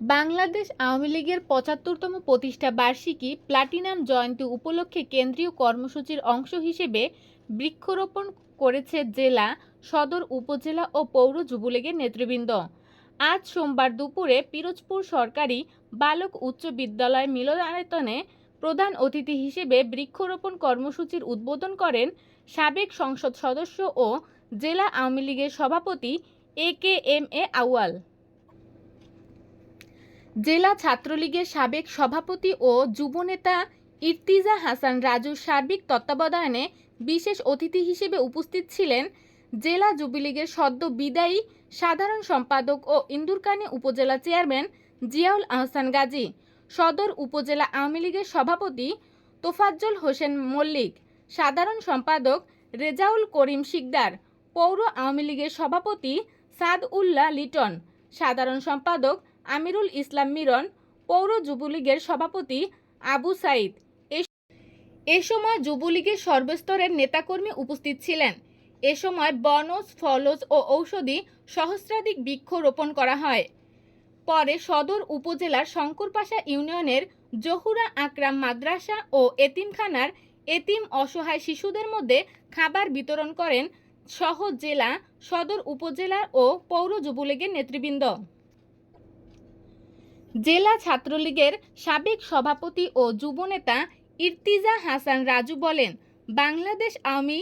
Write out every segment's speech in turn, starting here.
বাংলাদেশ আওয়ামী লীগের পঁচাত্তরতম প্রতিষ্ঠা বার্ষিকী প্লাটিনাম জয়ন্তী উপলক্ষে কেন্দ্রীয় কর্মসূচির অংশ হিসেবে বৃক্ষরোপণ করেছে জেলা, সদর, উপজেলা ও পৌর যুবলীগের নেতৃবৃন্দ। আজ সোমবার দুপুরে পিরোজপুর সরকারি বালক উচ্চ বিদ্যালয় মিলনায়তনে প্রধান অতিথি হিসেবে বৃক্ষরোপণ কর্মসূচির উদ্বোধন করেন সাবেক সংসদ সদস্য ও জেলা আওয়ামী লীগের সভাপতি এ কে এম এ আউয়াল। জেলা ছাত্রলীগের সাবেক সভাপতি ও যুবনেতা ইর্তিজা হাসান রাজুর সার্বিক তত্ত্বাবধানে বিশেষ অতিথি হিসেবে উপস্থিত ছিলেন জেলা যুবলীগের সদ্য বিদায়ী সাধারণ সম্পাদক ও ইন্দুরকানী উপজেলা চেয়ারম্যান জিয়াউল আহসান গাজী, সদর উপজেলা আওয়ামী লীগের সভাপতি তোফাজ্জল হোসেন মল্লিক, সাধারণ সম্পাদক রেজাউল করিম শিকদার, পৌর আওয়ামী লীগের সভাপতি সাদ উল্লাহ লিটন, সাধারণ সম্পাদক আমিরুল ইসলাম মিরন, পৌর যুবলীগের সভাপতি আবু সাইদ এ- সময় যুবলীগের সর্বস্তরের নেতাকর্মী উপস্থিত ছিলেন। এ সময় বনজ, ফলজ ও ঔষধি সহস্রাধিক বৃক্ষ রোপণ করা হয়। পরে সদর উপজেলার শঙ্করপাশা ইউনিয়নের জহুরা আকরাম মাদ্রাসা ও এতিমখানার এতিম অসহায় শিশুদের মধ্যে খাবার বিতরণ করেন সহ জেলা সদর উপজেলা ও পৌর যুবলীগের নেতৃবৃন্দ। জেলা ছাত্রলীগের সাবেক সভাপতি ও যুবনেতা ইর্তিজা হাসান রাজু বলেন, বাংলাদেশ আওয়ামী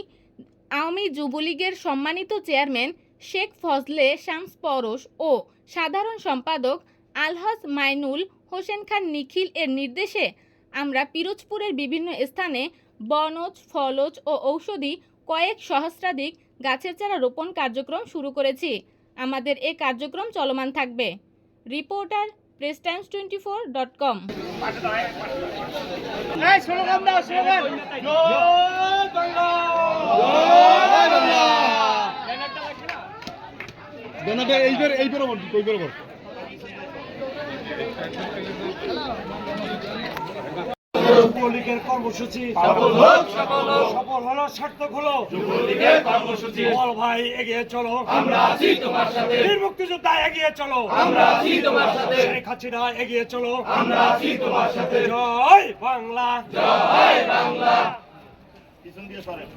আওয়ামী যুবলীগের সম্মানিত চেয়ারম্যান শেখ ফজলে শামস পরশ ও সাধারণ সম্পাদক আলহাজ মাইনুল হোসেন খান নিখিল এর নির্দেশে আমরা পিরোজপুরের বিভিন্ন স্থানে বনজ, ফলজ ও ঔষধি কয়েক সহস্রাধিক গাছের চারা রোপণ কার্যক্রম শুরু করেছি। আমাদের এ কার্যক্রম চলমান থাকবে। Reporter press times twenty four dot com এইবার এইবার বল। যুবলীগের কর্মসূচি সফল হোক সফল হোক সফল হলো সার্থক হলো। কর্মসূচি। বল ভাই এগিয়ে চলো। আমরা আছি তোমার সাথে। বীর মুক্তিযোদ্ধা এগিয়ে চলো। আমরা আছি তোমার সাথে। শেখ হাসিনা এগিয়ে চলো। আমরা আছি তোমার সাথে। জয় বাংলা। জয় বাংলা। পিছন দিয়ে সরেন